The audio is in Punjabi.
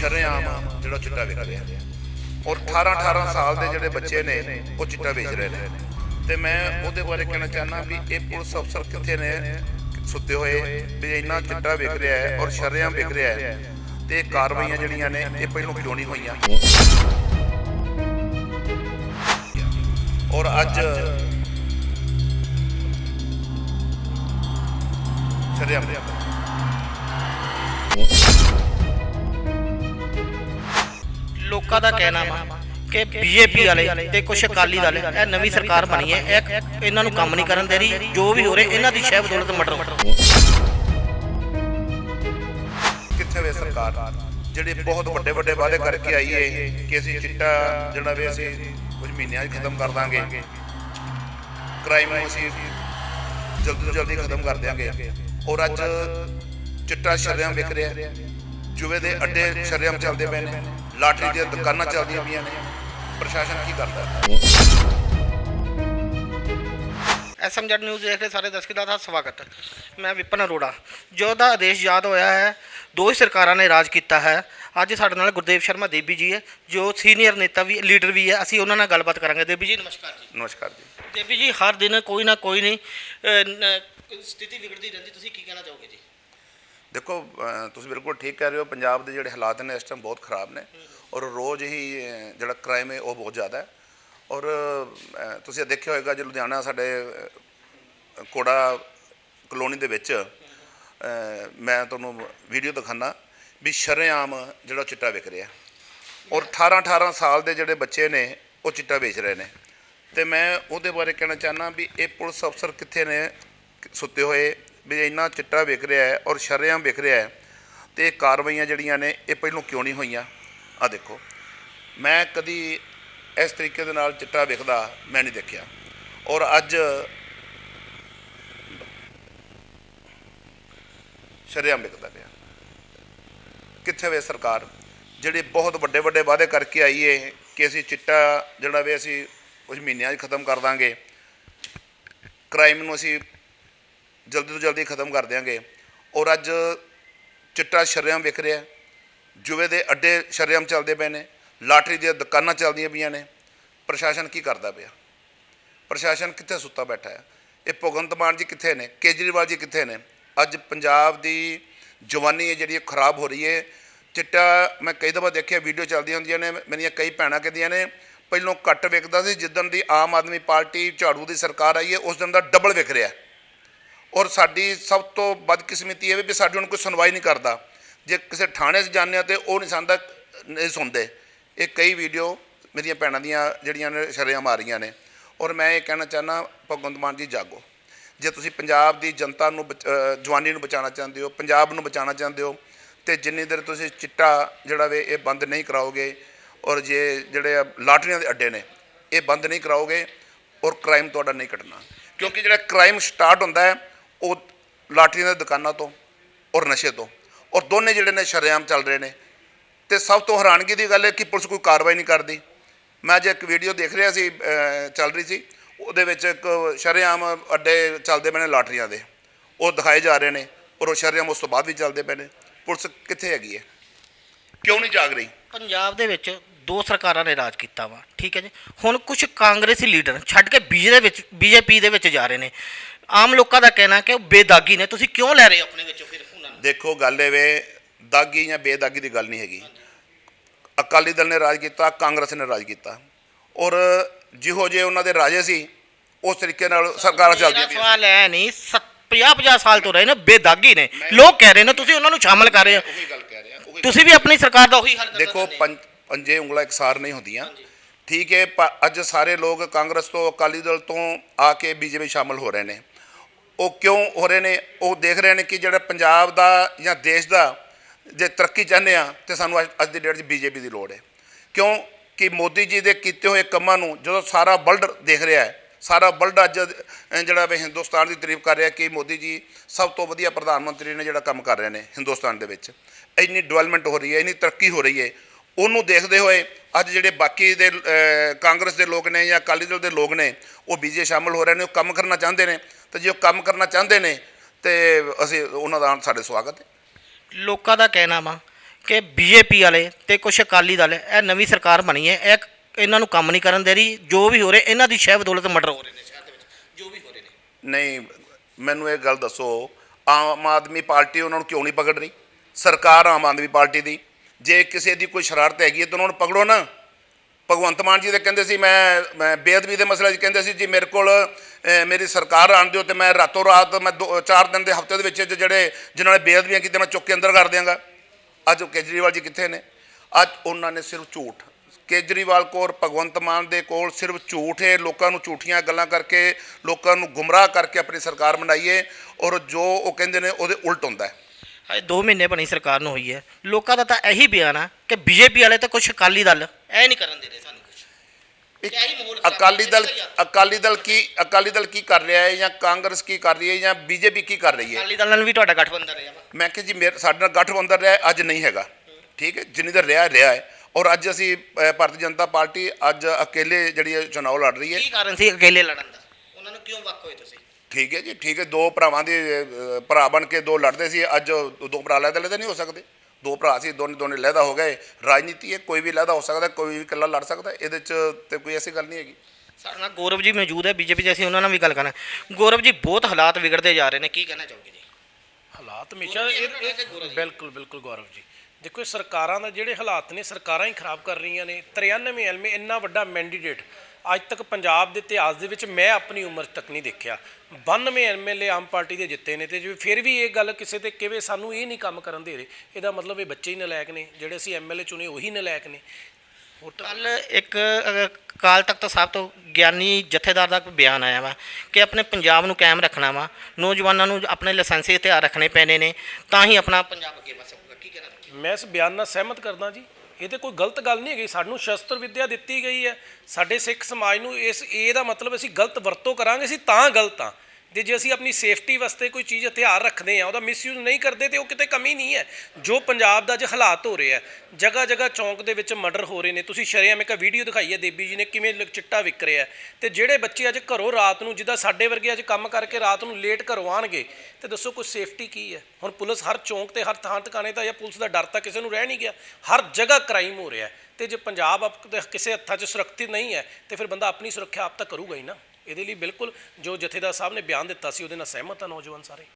ਸ਼ਰੇਆਮ ਜਿਹੜਾ ਚਿੱਟਾ ਵਿਕ ਰਿਹਾ। ਔਰ 18 18 ਸਾਲ ਦੇ ਜਿਹੜੇ ਬੱਚੇ ਨੇ, ਉਹ ਚਿੱਟਾ ਵੇਚ ਰਹੇ ਨੇ। ਤੇ ਮੈਂ ਉਹਦੇ ਬਾਰੇ ਕਹਿਣਾ ਚਾਹਨਾ ਵੀ ਇਹ ਪੁਲਿਸ ਅਫਸਰ ਕਿੱਥੇ ਨੇ? ਸੁੱਤੇ ਹੋਏ, ਵੀ ਇੰਨਾ ਚਿੱਟਾ ਵਿਕ ਰਿਹਾ ਹੈ ਔਰ ਸ਼ਰੇਆਮ ਵਿਕ ਰਿਹਾ ਹੈ। ਤੇ ਕਾਰਵਾਈਆਂ ਜਿਹੜੀਆਂ ਨੇ, ਇਹ ਪਹਿਲਾਂ ਕਿਉਂ ਨਹੀਂ ਹੋਈਆਂ? ਔਰ ਅੱਜ ਸ਼ਰੇਆਮ ਲੋਕਾਂ ਦਾ ਕਹਿਣਾ ਵਾ ਕਿ ਬੀਜੇਪੀ ਵਾਲੇ ਤੇ ਕੁਝ ਅਕਾਲੀ ਦਲ ਇਹ ਨਵੀਂ ਸਰਕਾਰ ਬਣੀ ਹੈ, ਇਹ ਇਹਨਾਂ ਨੂੰ ਕੰਮ ਨਹੀਂ ਕਰਨ ਦੇ ਰਹੀ, ਜੋ ਵੀ ਹੋ ਰਿਹਾ, ਇਹਨਾਂ ਦੀ ਸ਼ਹਿ ਬਦੌਲਤ ਮਟਰ ਕਿੱਥੇ ਵੇ ਸਰਕਾਰ? ਜਿਹੜੇ ਬਹੁਤ ਵੱਡੇ ਵੱਡੇ ਵਾਅਦੇ ਕਰਕੇ ਆਈ ਏ ਕਿ ਅਸੀਂ ਚਿੱਟਾ ਜਿਹੜਾ ਵੀ ਅਸੀਂ ਕੁਝ ਮਹੀਨਿਆਂ 'ਚ ਖਤਮ ਕਰ ਦਾਂਗੇ। ਕ੍ਰਾਈਮ ਨੂੰ ਅਸੀਂ ਜਲਦੀ ਤੋਂ ਜਲਦੀ ਖਤਮ ਕਰ ਦਿਆਂਗੇ। ਔਰ ਅੱਜ ਚਿੱਟਾ ਸ਼ਰੇਆਮ ਵਿਕ ਰਿਹਾ। ਜੁਵੇ ਦੇ ਅੱਡੇ ਸ਼ਰੇਆਮ ਚੱਲਦੇ ਪਏ ਨੇ। ਲਾਟਰੀ ਦੀਆਂ ਦੁਕਾਨਾਂ ਚੱਲਦੀਆਂ ਪਈਆਂ ਨੇ। ਪ੍ਰਸ਼ਾਸਨ ਕੀ ਕਰਦਾ? ਐਸਐਮਜੈਡ ਨਿਊਜ਼ ਦੇਖ ਰਹੇ ਸਾਰੇ ਦਰਸ਼ਕਾਂ ਦਾ ਸਵਾਗਤ। ਮੈਂ ਵਿਪਨ ਅਰੋੜਾ। ਜੋ ਦਾ ਆਦੇਸ਼ ਯਾਦ ਹੋਇਆ ਹੈ ਦੋ ਹੀ ਸਰਕਾਰਾਂ ਨੇ ਰਾਜ ਕੀਤਾ ਹੈ। ਅੱਜ ਸਾਡੇ ਨਾਲ ਗੁਰਦੇਵ ਸ਼ਰਮਾ ਦੇਬੀ ਜੀ ਹੈ ਜੋ ਸੀਨੀਅਰ ਨੇਤਾ ਵੀ ਲੀਡਰ ਵੀ ਹੈ। ਅਸੀਂ ਉਹਨਾਂ ਨਾਲ ਗੱਲਬਾਤ ਕਰਾਂਗੇ। ਦੇਬੀ ਜੀ ਨਮਸਕਾਰ ਜੀ। ਨਮਸਕਾਰ ਜੀ। ਦੇਬੀ ਜੀ ਹਰ ਦਿਨ ਕੋਈ ਨਾ ਕੋਈ ਨਹੀਂ ਅਹ, ਨ- ਸਥਿਤੀ ਵਿਗੜਦੀ ਰਹਿੰਦੀ। ਤੁਸੀਂ ਕੀ ਕਹਿਣਾ ਚਾਹੋਗੇ ਜੀ? ਦੇਖੋ ਤੁਸੀਂ ਬਿਲਕੁਲ ਠੀਕ ਕਹਿ ਰਹੇ ਹੋ, ਪੰਜਾਬ ਦੇ ਜਿਹੜੇ ਹਾਲਾਤ ਨੇ ਇਸ ਟਾਈਮ ਬਹੁਤ ਖਰਾਬ ਨੇ ਔਰ ਰੋਜ਼ ਹੀ ਜਿਹੜਾ ਕ੍ਰਾਈਮ ਹੈ ਉਹ ਬਹੁਤ ਜ਼ਿਆਦਾ ਹੈ ਔਰ ਤੁਸੀਂ ਦੇਖਿਆ ਹੋਵੇਗਾ ਜੇ ਲੁਧਿਆਣਾ ਸਾਡੇ ਕੋੜਾ ਕਲੋਨੀ ਦੇ ਵਿੱਚ ਮੈਂ ਤੁਹਾਨੂੰ ਵੀਡੀਓ ਦਿਖਾਣਾ ਵੀ ਸ਼ਰੇਆਮ ਜਿਹੜਾ ਚਿੱਟਾ ਵਿਕ ਰਿਹਾ ਔਰ 18 18 ਸਾਲ ਦੇ ਜਿਹੜੇ ਬੱਚੇ ਨੇ, ਉਹ ਚਿੱਟਾ ਵੇਚ ਰਹੇ ਨੇ ਤੇ ਮੈਂ ਉਹਦੇ ਬਾਰੇ ਕਹਿਣਾ ਚਾਹਨਾ ਵੀ ਇਹ ਪੁਲਿਸ ਅਫਸਰ ਕਿੱਥੇ ਨੇ, ਸੁੱਤੇ ਹੋਏ ਵੀ ਇੰਨਾ ਚਿੱਟਾ ਵਿਕ ਰਿਹਾ ਹੈ ਔਰ ਸ਼ਰੇਆਮ ਵਿਕ ਰਿਹਾ ਹੈ, ਤੇ ਇਹ ਕਾਰਵਾਈਆਂ ਜਿਹੜੀਆਂ ਨੇ, ਇਹ ਪਹਿਲਾਂ ਕਿਉਂ ਨਹੀਂ ਹੋਈਆਂ? ਆ ਦੇਖੋ। ਮੈਂ ਕਦੀ ਇਸ ਤਰੀਕੇ ਦੇ ਨਾਲ ਚਿੱਟਾ ਵਿਕਦਾ ਮੈਂ ਨਹੀਂ ਦੇਖਿਆ। ਔਰ ਅੱਜ ਸ਼ਰੇਆਮ ਵਿਕਦਾ ਪਿਆ। ਕਿੱਥੇ ਵੇ ਸਰਕਾਰ? ਜਿਹੜੀ ਬਹੁਤ ਵੱਡੇ ਵੱਡੇ ਵਾਅਦੇ ਕਰਕੇ ਆਈ ਏ ਕਿ ਅਸੀਂ ਚਿੱਟਾ ਜਿਹੜਾ ਵੀ ਅਸੀਂ ਕੁਝ ਮਹੀਨਿਆਂ 'ਚ ਖਤਮ ਕਰ ਦਾਂਗੇ। ਕ੍ਰਾਈਮ ਨੂੰ ਅਸੀਂ ਜਲਦੀ ਤੋਂ ਜਲਦੀ ਖਤਮ ਕਰ ਦਿਆਂਗੇ। ਔਰ ਅੱਜ ਚਿੱਟਾ ਸ਼ਰੇਆਮ ਵਿਕ ਰਿਹਾ ਜੁਵੇ ਦੇ ਅੱਡੇ ਸ਼ਰੇਆਮ ਚੱਲਦੇ ਪਏ ਨੇ। ਲਾਟਰੀ ਦੀਆਂ ਦੁਕਾਨਾਂ ਚੱਲਦੀਆਂ ਪਈਆਂ ਨੇ। ਪ੍ਰਸ਼ਾਸਨ ਕੀ ਕਰਦਾ ਪਿਆ? ਪ੍ਰਸ਼ਾਸਨ ਕਿੱਥੇ ਸੁੱਤਾ ਬੈਠਾ ਹੈ? ਇਹ ਭਗਵੰਤ ਮਾਨ ਜੀ ਕਿੱਥੇ ਨੇ? ਕੇਜਰੀਵਾਲ ਜੀ ਕਿੱਥੇ ਨੇ? ਅੱਜ ਪੰਜਾਬ ਦੀ ਜਵਾਨੀ ਹੈ ਜਿਹੜੀ ਖਰਾਬ ਹੋ ਰਹੀ ਹੈ। ਚਿੱਟਾ ਮੈਂ ਕਈ ਦਫਾ ਦੇਖਿਆ, ਵੀਡੀਓ ਚੱਲਦੀਆਂ ਹੁੰਦੀਆਂ ਨੇ। ਮੇਰੀਆਂ ਕਈ ਭੈਣਾਂ ਕਹਿੰਦੀਆਂ ਨੇ, ਪਹਿਲੋਂ ਘੱਟ ਵਿਕਦਾ ਸੀ। ਜਿੱਦਣ ਦੀ ਆਮ ਆਦਮੀ ਪਾਰਟੀ ਝਾੜੂ ਦੀ ਸਰਕਾਰ ਆਈ ਹੈ, ਉਸ ਦਿਨ ਦਾ ਡਬਲ ਵਿਕ ਰਿਹਾ ਔਰ ਸਾਡੀ ਸਭ ਤੋਂ ਬਦਕਿਸਮਤੀ ਇਹ ਵੀ ਵੀ ਸਾਡੀ ਹੁਣ ਕੋਈ ਸੁਣਵਾਈ ਨਹੀਂ ਕਰਦਾ। ਜੇ ਕਿਸੇ ਥਾਣੇ 'ਚ ਜਾਂਦੇ ਹਾਂ ਤੇ ਉਹ ਨਹੀਂ ਸੰਦਾ ਨਹੀਂ ਸੁਣਦੇ। ਇਹ ਕਈ ਵੀਡੀਓ ਮੇਰੀਆਂ ਭੈਣਾਂ ਦੀਆਂ ਜਿਹੜੀਆਂ ਨੇ ਸ਼ਰੇਆਮ ਆ ਰਹੀਆਂ ਨੇ। ਔਰ ਮੈਂ ਇਹ ਕਹਿਣਾ ਚਾਹਨਾ ਭਗਵੰਤ ਮਾਨ ਜੀ ਜਾਗੋ। ਜੇ ਤੁਸੀਂ ਪੰਜਾਬ ਦੀ ਜਨਤਾ ਨੂੰ ਬਚ- ਜਵਾਨੀ ਨੂੰ ਬਚਾਉਣਾ ਚਾਹੁੰਦੇ ਹੋ, ਪੰਜਾਬ ਨੂੰ ਬਚਾਉਣਾ ਚਾਹੁੰਦੇ ਹੋ, ਤੇ ਜਿੰਨੀ ਦੇਰ ਤੁਸੀਂ ਚਿੱਟਾ ਜਿਹੜਾ ਵੇ ਇਹ ਬੰਦ ਨਹੀਂ ਕਰਾਓਗੇ, ਔਰ ਜੇ ਜਿਹੜੇ ਆ ਲਾਟਰੀਆਂ ਦੇ ਅੱਡੇ ਨੇ, ਇਹ ਬੰਦ ਨਹੀਂ ਕਰਾਓਗੇ, ਔਰ ਕ੍ਰਾਈਮ ਤੁਹਾਡਾ ਨਹੀਂ ਘਟਣਾ ਕਿਉਂਕਿ ਜਿਹੜਾ ਕ੍ਰਾਈਮ ਸਟਾਰਟ ਹੁੰਦਾ ਹੈ ਉਹ ਲਾਟਰੀਆਂ ਦੀ ਦੁਕਾਨਾਂ ਤੋਂ ਔਰ ਨਸ਼ੇ ਤੋਂ। ਔਰ ਦੋਨੇ ਜਿਹੜੇ ਨੇ ਸ਼ਰੇਆਮ ਚੱਲ ਰਹੇ ਨੇ। ਤੇ ਸਭ ਤੋਂ ਹੈਰਾਨਗੀ ਦੀ ਗੱਲ ਹੈ ਕਿ ਪੁਲਿਸ ਕੋਈ ਕਾਰਵਾਈ ਨਹੀਂ ਕਰਦੀ। ਮੈਂ ਅੱਜ ਇੱਕ ਵੀਡੀਓ ਦੇਖ ਰਿਹਾ ਸੀ ਚੱਲ ਰਹੀ ਸੀ। ਉਹਦੇ ਵਿੱਚ ਇੱਕ ਸ਼ਰੇਆਮ ਅੱਡੇ ਚੱਲਦੇ ਪਏ ਨੇ ਲਾਟਰੀਆਂ ਦੇ। ਉਹ ਦਿਖਾਏ ਜਾ ਰਹੇ ਨੇ ਔਰ ਉਹ ਸ਼ਰੇਆਮ ਉਸ ਤੋਂ ਬਾਅਦ ਵੀ ਚੱਲਦੇ ਪਏ ਨੇ। ਪੁਲਿਸ ਕਿੱਥੇ ਹੈਗੀ ਹੈ? ਕਿਉਂ ਨਹੀਂ ਜਾਗ ਰਹੀ? ਪੰਜਾਬ ਦੇ ਵਿੱਚ ਦੋ ਸਰਕਾਰਾਂ ਨੇ ਰਾਜ ਕੀਤਾ ਵਾ, ਠੀਕ ਹੈ ਜੀ। ਹੁਣ ਕੁਝ ਕਾਂਗਰਸੀ ਲੀਡਰ ਛੱਡ ਕੇ ਬੀਜੇ ਦੇ ਵਿੱਚ ਬੀਜੇਪੀ ਦੇ ਵਿੱਚ ਜਾ ਰਹੇ ਨੇ। ਆਮ ਲੋਕਾਂ ਦਾ ਕਹਿਣਾ ਕਿ ਉਹ ਬੇਦਾਗੀ ਨੇ। ਤੁਸੀਂ ਕਿਉਂ ਲੈ ਰਹੇ ਹੋ ਆਪਣੇ ਵਿੱਚ ਫਿਰ ਉਹਨਾਂ ਨੂੰ? ਦੇਖੋ ਗੱਲ ਇਹ ਵੇ ਦਾਗੀ ਜਾਂ ਬੇਦਾਗੀ ਦੀ ਗੱਲ ਨਹੀਂ ਹੈਗੀ। ਅਕਾਲੀ ਦਲ ਨੇ ਰਾਜ ਕੀਤਾ ਕਾਂਗਰਸ ਨੇ ਰਾਜ ਕੀਤਾ। ਔਰ ਜਿਹੋ ਜੇ ਉਹਨਾਂ ਦੇ ਰਾਜੇ ਸੀ ਉਸ ਤਰੀਕੇ ਨਾਲ ਸਰਕਾਰਾਂ ਚੱਲਦੀਆਂ ਪਈਆਂ। ਸਵਾਲ ਹੈ ਨਹੀਂ 50 50 ਸਾਲ ਤੋਂ ਰਹੇ ਨੇ ਬੇਦਾਗੀ ਨੇ। ਲੋਕ ਕਹਿ ਰਹੇ ਨੇ ਤੁਸੀਂ ਉਹਨਾਂ ਨੂੰ ਸ਼ਾਮਲ ਕਰ ਰਹੇ ਹੋ। ਤੁਸੀਂ ਵੀ ਆਪਣੀ ਸਰਕਾਰ ਦਾ ਉਹੀ ਹੱਲ ਦੇਖੋ। ਪੰਜ ਪੰਜੇ ਉਂਗਲਾਂ ਇਕਸਾਰ ਨਹੀਂ ਹੁੰਦੀਆਂ। ਠੀਕ ਹੈ ਅੱਜ ਸਾਰੇ ਲੋਕ ਕਾਂਗਰਸ ਤੋਂ ਅਕਾਲੀ ਦਲ ਤੋਂ ਆ ਕੇ ਬੀਜੇਪੀ ਸ਼ਾਮਲ ਹੋ ਰਹੇ ਨੇ। ਉਹ ਕਿਉਂ ਹੋ ਰਹੇ ਨੇ? ਉਹ ਦੇਖ ਰਹੇ ਨੇ ਕਿ ਜਿਹੜਾ ਪੰਜਾਬ ਦਾ ਜਾਂ ਦੇਸ਼ ਦਾ ਜੇ ਤਰੱਕੀ ਚਾਹੁੰਦੇ ਆ, ਤੇ ਸਾਨੂੰ ਅੱਜ ਅੱਜ ਦੀ ਡੇਟ 'ਚ ਬੀਜੇਪੀ ਦੀ ਲੋੜ ਹੈ। ਕਿਉਂ? ਕਿ ਮੋਦੀ ਜੀ ਦੇ ਕੀਤੇ ਹੋਏ ਕੰਮਾਂ ਨੂੰ ਜਦੋਂ ਸਾਰਾ ਵਰਲਡ ਦੇਖ ਰਿਹਾ ਹੈ, ਸਾਰਾ ਵਰਲਡ ਅੱਜ ਜਿਹੜਾ ਵੀ ਹਿੰਦੁਸਤਾਨ ਦੀ ਤਾਰੀਫ ਕਰ ਰਿਹਾ ਕਿ ਮੋਦੀ ਜੀ ਸਭ ਤੋਂ ਵਧੀਆ ਪ੍ਰਧਾਨ ਮੰਤਰੀ ਨੇ ਜਿਹੜਾ ਕੰਮ ਕਰ ਰਹੇ ਨੇ ਹਿੰਦੁਸਤਾਨ ਦੇ ਵਿੱਚ। ਇੰਨੀ ਡਿਵੈਲਪਮੈਂਟ ਹੋ ਰਹੀ ਹੈ, ਇੰਨੀ ਤਰੱਕੀ ਹੋ ਰਹੀ ਹੈ। ਉਹਨੂੰ ਦੇਖਦੇ ਹੋਏ ਅੱਜ ਜਿਹੜੇ ਬਾਕੀ ਦੇ ਕਾਂਗਰਸ ਦੇ ਲੋਕ ਨੇ ਜਾਂ ਅਕਾਲੀ ਦਲ ਦੇ ਲੋਕ ਨੇ ਉਹ ਬੀਜੇ ਸ਼ਾਮਲ ਹੋ ਰਹੇ ਨੇ ਉਹ ਕੰਮ ਕਰਨਾ ਚਾਹੁੰਦੇ ਨੇ। ਤੇ ਜੇ ਉਹ ਕੰਮ ਕਰਨਾ ਚਾਹੁੰਦੇ ਨੇ ਤੇ ਅਸੀਂ ਉਹਨਾਂ ਦਾ ਸਾਡੇ ਸਵਾਗਤ ਹੈ। ਲੋਕਾਂ ਦਾ ਕਹਿਣਾ ਵਾ ਕਿ ਬੀਜੇਪੀ ਵਾਲੇ ਤੇ ਕੁਝ ਅਕਾਲੀ ਦਲ ਇਹ ਨਵੀਂ ਸਰਕਾਰ ਬਣੀ ਹੈ ਇਹ ਇਹਨਾਂ ਨੂੰ ਕੰਮ ਨਹੀਂ ਕਰਨ ਦੇ ਰਹੀ। ਜੋ ਵੀ ਹੋ ਰਿਹਾ ਇਹਨਾਂ ਦੀ ਸ਼ਹਿ ਬਦੌਲਤ ਮਰਡਰ ਹੋ ਰਹੇ ਨੇ ਸ਼ਹਿਰ ਦੇ ਵਿੱਚ। ਜੋ ਵੀ ਹੋ ਰਹੇ ਨੇ। ਨਹੀਂ ਮੈਨੂੰ ਇਹ ਗੱਲ ਦੱਸੋ ਆਮ ਆਦਮੀ ਪਾਰਟੀ ਉਹਨਾਂ ਨੂੰ ਕਿਉਂ ਨਹੀਂ ਪਕੜ ਰਹੀ? ਸਰਕਾਰ ਆਮ ਆਦਮੀ ਪਾਰਟੀ ਦੀ। ਜੇ ਕਿਸੇ ਦੀ ਕੋਈ ਸ਼ਰਾਰਤ ਹੈਗੀ ਹੈ ਤਾਂ ਉਹਨਾਂ ਨੂੰ ਪਕੜੋ ਨਾ। ਭਗਵੰਤ ਮਾਨ ਜੀ ਦੇ ਕਹਿੰਦੇ ਸੀ, ਮੈਂ ਬੇਅਦਬੀ ਦੇ ਮਸਲੇ 'ਚ ਕਹਿੰਦੇ ਸੀ, ਜੀ ਮੇਰੇ ਕੋਲ ਮੇਰੀ ਸਰਕਾਰ ਆਣ ਦਿਓ ਤੇ ਮੈਂ ਰਾਤੋਂ ਰਾਤ ਮੈਂ ਦੋ, ਚਾਰ ਦਿਨ ਦੇ ਹਫ਼ਤੇ ਦੇ ਵਿੱਚ ਜਿਹੜੇ, ਜਿਨ੍ਹਾਂ ਨੇ ਬੇਅਦਬੀਆਂ ਕੀਤੀਆਂ, ਮੈਂ ਚੁੱਕ ਕੇ ਅੰਦਰ ਕਰ ਦਿਆਂਗਾ। ਅੱਜ ਉਹ ਕੇਜਰੀਵਾਲ ਜੀ ਕਿੱਥੇ ਨੇ? ਅੱਜ ਉਹਨਾਂ ਨੇ ਸਿਰਫ ਝੂਠ। ਕੇਜਰੀਵਾਲ ਕੋਲ ਭਗਵੰਤ ਮਾਨ ਦੇ ਕੋਲ ਸਿਰਫ ਝੂਠ ਹੈ ਲੋਕਾਂ ਨੂੰ ਝੂਠੀਆਂ ਗੱਲਾਂ ਕਰਕੇ, ਲੋਕਾਂ ਨੂੰ ਗੁੰਮਰਾਹ ਕਰਕੇ ਆਪਣੀ ਸਰਕਾਰ ਬਣਾਈਏ ਔਰ ਜੋ ਉਹ ਕਹਿੰਦੇ ਨੇ ਉਹਦੇ ਉਲਟ ਹੁੰਦਾ ਹੈ। ਹਜੇ 2 ਮਹੀਨੇ ਬਣੀ ਸਰਕਾਰ ਨੂੰ ਹੋਈ ਹੈ। ਲੋਕਾਂ ਦਾ ਤਾਂ ਇਹੀ ਬਿਆਨ ਆ ਕਿ ਬੀਜੇਪੀ ਵਾਲੇ ਤੇ ਕੁਝ ਅਕਾਲੀ ਦਲ ਇਹ ਨਹੀਂ ਕਰਨ ਦੇ ਰਹੇ ਸਾਨੂੰ ਕੁਝ ਇਹੀ ਮਾਹੌਲ ਅਕਾਲੀ ਦਲ। ਅਕਾਲੀ ਦਲ ਕੀ ਅਕਾਲੀ ਦਲ ਕੀ ਕਰ ਰਿਹਾ ਹੈ ਜਾਂ ਕਾਂਗਰਸ ਕੀ ਕਰ ਰਹੀ ਹੈ ਜਾਂ ਬੀਜੇਪੀ ਕੀ ਕਰ ਰਹੀ ਹੈ? ਅਕਾਲੀ ਦਲ ਨਾਲ ਵੀ ਤੁਹਾਡਾ ਗਠਬੰਧਨ ਰਿਹਾ ਮੈਂ ਕਿਹਾ ਜੀ ਮੇਰੇ ਸਾਡੇ ਨਾਲ ਗਠਬੰਧਨ ਰਿਹਾ ਅੱਜ ਨਹੀਂ ਹੈਗਾ। ਠੀਕ ਹੈ ਜਿੰਨੀ ਦੇਰ ਰਿਹਾ ਰਿਹਾ ਹੈ। ਔਰ ਅੱਜ ਅਸੀਂ ਭਾਰਤੀ ਜਨਤਾ ਪਾਰਟੀ ਅੱਜ ਅਕੇਲੇ ਜਿਹੜੀ ਹੈ ਚੁਣਾਵ ਲੜ ਰਹੀ ਹੈ। ਕੀ ਕਾਰਨ ਸੀ ਅਕੇਲੇ ਲੜਨ ਦਾ? ਉਹਨਾਂ ਨੂੰ ਕਿਉਂ ਵੱਖ ਹੋਏ ਤੁਸੀਂ? ਠੀਕ ਹੈ ਜੀ ਠੀਕ ਹੈ ਦੋ ਭਰਾਵਾਂ ਦੇ ਅ, ਭਰਾ ਬਣ ਕੇ ਦੋ ਲੜਦੇ ਸੀ ਅੱਜ ਉਹ ਦੋ ਭਰਾ ਲੈਦੇ ਲੈਦੇ ਨਹੀਂ ਹੋ ਸਕਦੇ। ਦੋ ਭਰਾ ਸੀ ਦੋਨੇ ਦੋਨੇ ਲਹਿਦਾ ਹੋ ਗਏ ਰਾਜਨੀਤੀ ਹੈ ਕੋਈ ਵੀ ਲਹਿਦਾ ਹੋ ਸਕਦਾ ਕੋਈ ਵੀ ਇਕੱਲਾ ਲੜ ਸਕਦਾ ਇਹਦੇ 'ਚ ਤੇ ਕੋਈ ਐਸੀ ਗੱਲ ਨਹੀਂ ਹੈਗੀ। ਸਾਡੇ ਨਾਲ ਗੌਰਵ ਜੀ ਮੌਜੂਦ ਹੈ ਬੀਜੇਪੀ ਦੇ ਅਸੀਂ ਉਹਨਾਂ ਨਾਲ ਵੀ ਗੱਲ ਕਰਨਾ। ਗੌਰਵ ਜੀ ਬਹੁਤ ਹਾਲਾਤ ਵਿਗੜਦੇ ਜਾ ਰਹੇ ਨੇ ਕੀ ਕਹਿਣਾ ਚਾਹੋਗੇ ਜੀ? ਹਾਲਾਤ ਹਮੇਸ਼ਾ ਗੌਰਵ ਜੀ, ਇਹ ਗੌਰਵ ਜੀ। ਬਿਲਕੁਲ ਬਿਲਕੁਲ ਗੌਰਵ ਜੀ। ਦੇਖੋ ਇਹ ਸਰਕਾਰਾਂ ਦਾ ਜਿਹੜੇ ਹਾਲਾਤ ਨੇ ਸਰਕਾਰਾਂ ਹੀ ਖਰਾਬ ਕਰ ਰਹੀਆਂ ਨੇ। 93 ਐਲਮੇ ਇੰਨਾ ਵੱਡਾ ਮੈਂਡੀਡੇਟ ਅੱਜ ਤੱਕ ਪੰਜਾਬ ਦੇ ਇਤਿਹਾਸ ਦੇ ਵਿੱਚ ਮੈਂ ਆਪਣੀ ਉਮਰ ਤੱਕ ਨਹੀਂ ਦੇਖਿਆ। 92 ਐਮਐਲਏ ਆਮ ਪਾਰਟੀ ਦੇ ਜਿੱਤੇ ਨੇ ਤੇ ਜੇ ਫਿਰ ਵੀ ਇਹ ਗੱਲ ਕਿਸੇ ਤੇ ਕਿਵੇਂ ਸਾਨੂੰ ਇਹ ਨਹੀਂ ਕੰਮ ਕਰਨ ਦੇ ਰਹੇ ਇਹਦਾ ਮਤਲਬ ਇਹ ਬੱਚੇ ਹੀ ਨਲਾਇਕ ਨੇ ਜਿਹੜੇ ਅਸੀਂ ਐਮਐਲਏ ਚੁਣੇ ਉਹੀ ਨਲਾਇਕ ਨੇ। ਤਾਂ ਕੱਲ ਇੱਕ ਕਾਲ ਤਖਤ ਸਾਹਿਬ ਤੋਂ ਗਿਆਨੀ ਜਥੇਦਾਰ ਦਾ ਕੋਈ ਬਿਆਨ ਆਇਆ ਵਾ ਕਿ ਆਪਣੇ ਪੰਜਾਬ ਨੂੰ ਕਾਇਮ ਰੱਖਣਾ ਵਾ ਨੌਜਵਾਨਾਂ ਨੂੰ ਆਪਣੇ ਲਾਇਸੈਂਸੀ ਹਥਿਆਰ ਰੱਖਣੇ ਪੈਣੇ ਨੇ ਤਾਂ ਹੀ ਆਪਣਾ ਪੰਜਾਬ ਅੱਗੇ ਵਧ ਸਕੂਗਾ। ਕੀ ਕਹਿਣਾ? ਮੈਂ ਇਸ ਬਿਆਨ ਨਾਲ ਸਹਿਮਤ ਕਰਦਾ ਜੀ। ਇਹ ਤੇ ਕੋਈ ਗਲਤ ਗੱਲ ਨਹੀਂ ਹੈਗੀ, ਸਾਨੂੰ ਸ਼ਸਤਰ ਵਿੱਦਿਆ ਦਿੱਤੀ ਗਈ ਹੈ। ਸਾਡੇ ਸਿੱਖ ਸਮਾਜ ਨੂੰ ਇਸ ਇਹਦਾ ਮਤਲਬ ਅਸੀਂ ਗਲਤ ਵਰਤੋਂ ਕਰਾਂਗੇ, ਅਸੀਂ ਤਾਂ ਗਲਤ ਆ ਤੇ ਜੇ ਅਸੀਂ ਆਪਣੀ ਸੇਫਟੀ ਵਾਸਤੇ ਕੋਈ ਚੀਜ਼ ਹਥਿਆਰ ਰੱਖਦੇ ਆ ਉਹਦਾ ਮਿਸਯੂਜ਼ ਨਹੀਂ ਕਰਦੇ ਤੇ ਉਹ ਕਿਤੇ ਕਮੀ ਨਹੀਂ ਹੈ। ਜੋ ਪੰਜਾਬ ਦਾ ਅੱਜ ਹਾਲਾਤ ਹੋ ਰਿਹਾ ਜਗ੍ਹਾ ਜਗ੍ਹਾ ਚੌਂਕ ਦੇ ਵਿੱਚ ਮਰਡਰ ਹੋ ਰਹੇ ਨੇ। ਤੁਸੀਂ ਸ਼ਰੇਆਮ ਇੱਕ ਵੀਡੀਓ ਦਿਖਾਈ ਹੈ, ਦੇਬੀ ਜੀ ਨੇ ਕਿਵੇਂ ਚਿੱਟਾ ਵਿਕ ਰਿਹਾ ਤੇ ਜਿਹੜੇ ਬੱਚੇ ਅੱਜ ਘਰੋਂ ਰਾਤ ਨੂੰ, ਜਿੱਦਾਂ ਸਾਡੇ ਵਰਗੇ ਅੱਜ ਕੰਮ ਕਰਕੇ ਰਾਤ ਨੂੰ ਲੇਟ ਘਰੋਂ ਆਣਗੇ ਤੇ ਦੱਸੋ ਕੋਈ ਸੇਫਟੀ ਕੀ ਹੈ? ਹੁਣ ਪੁਲਿਸ ਹਰ ਚੌਂਕ ਤੇ, ਹਰ ਥਾਂ ਟਿਕਾਣੇ ਤਾਂ ਜਾਂ ਪੁਲਿਸ ਦਾ ਡਰ ਤਾਂ ਕਿਸੇ ਨੂੰ ਰਹਿ ਨਹੀਂ ਗਿਆ। ਹਰ ਜਗ੍ਹਾ ਕ੍ਰਾਈਮ ਹੋ ਰਿਹਾ ਹੈ। ਤੇ ਜੇ ਪੰਜਾਬ ਆਪ ਕਿਸੇ ਹੱਥਾਂ 'ਚ ਸੁਰੱਖਿਅਤ ਨਹੀਂ ਹੈ, ਤੇ ਫਿਰ ਬੰਦਾ ਆਪਣੀ ਸੁਰੱਖਿਆ ਆਪ ਤਾਂ ਕਰੂਗਾ ਹੀ ਨਾ। ਇਹਦੇ ਲਈ ਬਿਲਕੁਲ ਜੋ ਜਥੇਦਾਰ ਸਾਹਿਬ ਨੇ ਬਿਆਨ ਦਿੱਤਾ ਸੀ ਉਹਦੇ ਨਾਲ ਸਹਿਮਤ ਆ ਨੌਜਵਾਨ ਸਾਰੇ।